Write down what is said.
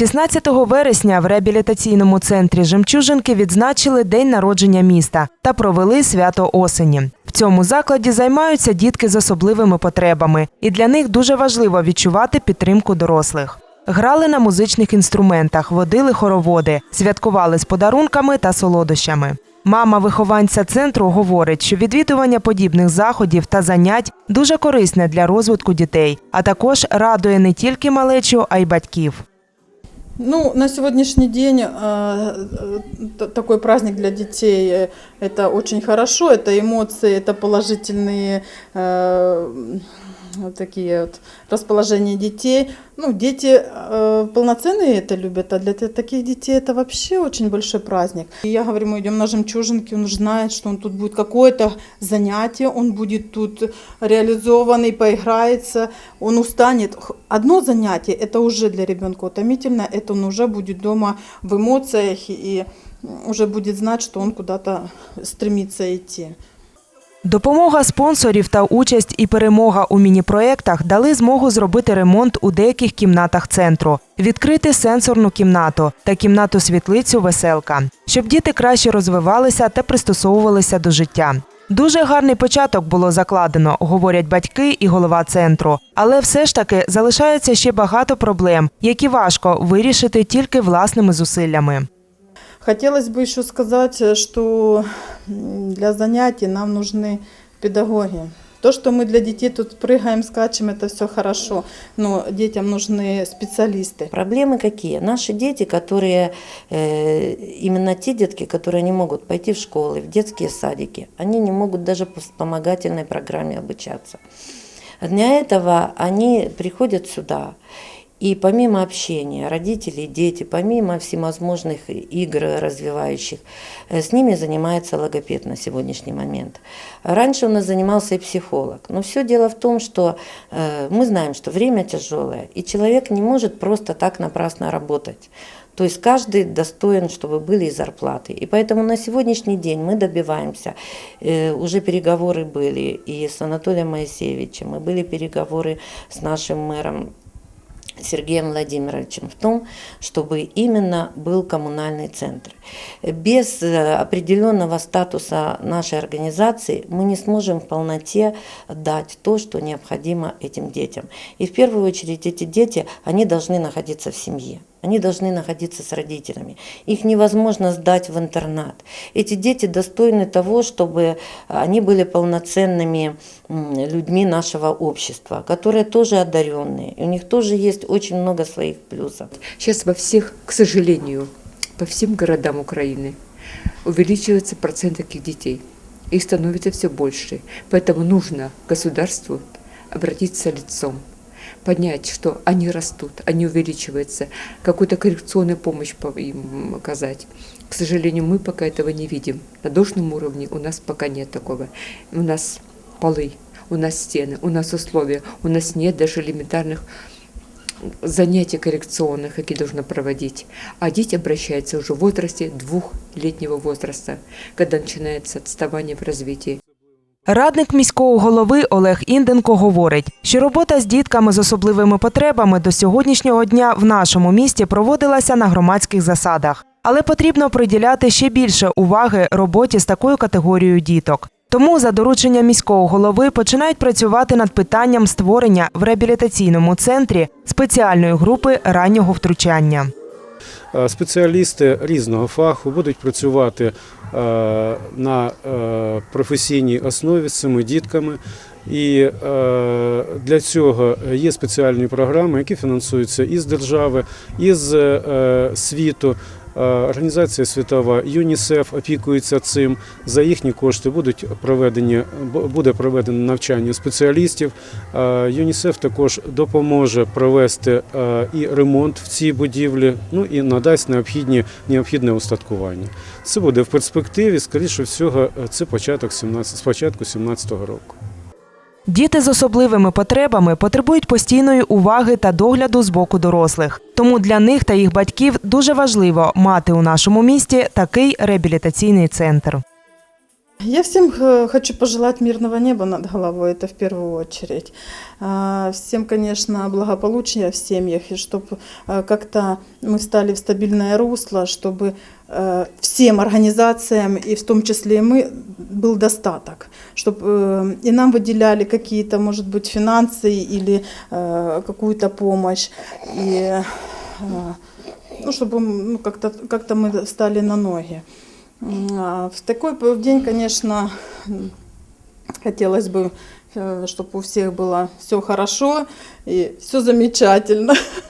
16 вересня в реабілітаційному центрі Жемчужинки відзначили день народження міста та провели свято осені. В цьому закладі займаються дітки з особливими потребами, і для них дуже важливо відчувати підтримку дорослих. Грали на музичних інструментах, водили хороводи, святкували з подарунками та солодощами. Мама вихованця центру говорить, що відвідування подібних заходів та занять дуже корисне для розвитку дітей, а також радує не тільки малечу, а й батьків. Ну, на сегодняшний день э, э, т- такой праздник для детей э, это очень хорошо, это эмоции, это положительные э, вот такие вот расположения детей. Ну, дети э, полноценные это любят, а для таких детей это вообще очень большой праздник. И я говорю, мы идем на жемчужинки, он знает, что он тут будет какое-то занятие, он будет тут реализованный, поиграется, он устанет. Одно занятие это уже для ребенка утомительно, это он уже будет дома в эмоциях и уже будет знать, что он куда-то стремится идти. Допомога спонсорів та участь і перемога у міні-проєктах дали змогу зробити ремонт у деяких кімнатах центру, відкрити сенсорну кімнату та кімнату світлицю веселка, щоб діти краще розвивалися та пристосовувалися до життя. Дуже гарний початок було закладено, говорять батьки і голова центру. Але все ж таки залишається ще багато проблем, які важко вирішити тільки власними зусиллями. Хотелось бы еще сказать, м, для занятий нам нужны педагоги. То, что мы для детей тут прыгаем, скачем, это все хорошо, но детям нужны специалисты. Проблемы какие? Наши дети, которые, э, именно те детки, которые не могут пойти в школы, в детские садики, они не могут даже по вспомогательной программе обучаться. Для этого они приходят сюда. И помимо общения, родители, дети, помимо всевозможных игр развивающих, э, с ними занимается логопед на сегодняшний момент. Раньше у нас занимался и психолог. Но все дело в том, что э, мы знаем, что время тяжелое, и человек не может просто так напрасно работать. То есть каждый достоин, чтобы были и зарплаты. И поэтому на сегодняшний день мы добиваемся, э, уже переговоры были и с Анатолием Моисеевичем, и были переговоры с нашим мэром Сергеем Владимировичем в том, чтобы именно был коммунальный центр. Без э, определенного статуса нашей организации мы не сможем в полноте дать то, что необходимо этим детям. И в первую очередь эти дети, они должны находиться в семье. Они должны находиться с родителями. Их невозможно сдать в интернат. Эти дети достойны того, чтобы они были полноценными людьми нашего общества, которые тоже одаренные. И у них тоже есть очень много своих плюсов. Сейчас во всех, к сожалению, по всем городам Украины увеличивается процент таких детей. Их становится все больше. Поэтому нужно государству обратиться лицом, понять, что они растут, они увеличиваются, какую-то коррекционную помощь по- им оказать. К сожалению, мы пока этого не видим. На должном уровне у нас пока нет такого. У нас полы, у нас стены, у нас условия, у нас нет даже элементарных занятий коррекционных, какие должны проводить. А дети обращаются уже в возрасте двухлетнего возраста, когда начинается отставание в развитии. Радник міського голови Олег Інденко говорить, що робота з дітками з особливими потребами до сьогоднішнього дня в нашому місті проводилася на громадських засадах, але потрібно приділяти ще більше уваги роботі з такою категорією діток. Тому за дорученням міського голови починають працювати над питанням створення в реабілітаційному центрі спеціальної групи раннього втручання. Е, Спеціалісти різного фаху будуть працювати е, на е, професійній основі з цими дітками. І для цього є спеціальні програми, які фінансуються із держави, із з світу. Е, Організація світова ЮНІСЕФ опікується цим. За їхні кошти будуть проведені бу- буде проведено навчання спеціалістів. Е, ЮНІСЕФ також допоможе провести е, і ремонт в цій будівлі, ну і надасть необхідні необхідне устаткування. Це буде в перспективі. Скоріше всього, це початок 17, з початку 17-го року. Діти з особливими потребами потребують постійної уваги та догляду з боку дорослих. Тому для них та їх батьків дуже важливо мати у нашому місті такий реабілітаційний центр. Я всем э, хочу пожелать мирного неба над головой, это в первую очередь. А, Всем, конечно, благополучия в семьях, и чтобы как-то мы встали в стабильное русло, чтобы э, всем организациям, и в том числе и мы, был достаток, чтобы и нам выделяли какие-то, может быть, финансы или э, какую-то помощь, и э, ну, чтобы ну, как-то как мы встали на ноги. М, а В такой п- день, конечно, м, хотелось бы, чтобы у всех было все хорошо и все замечательно.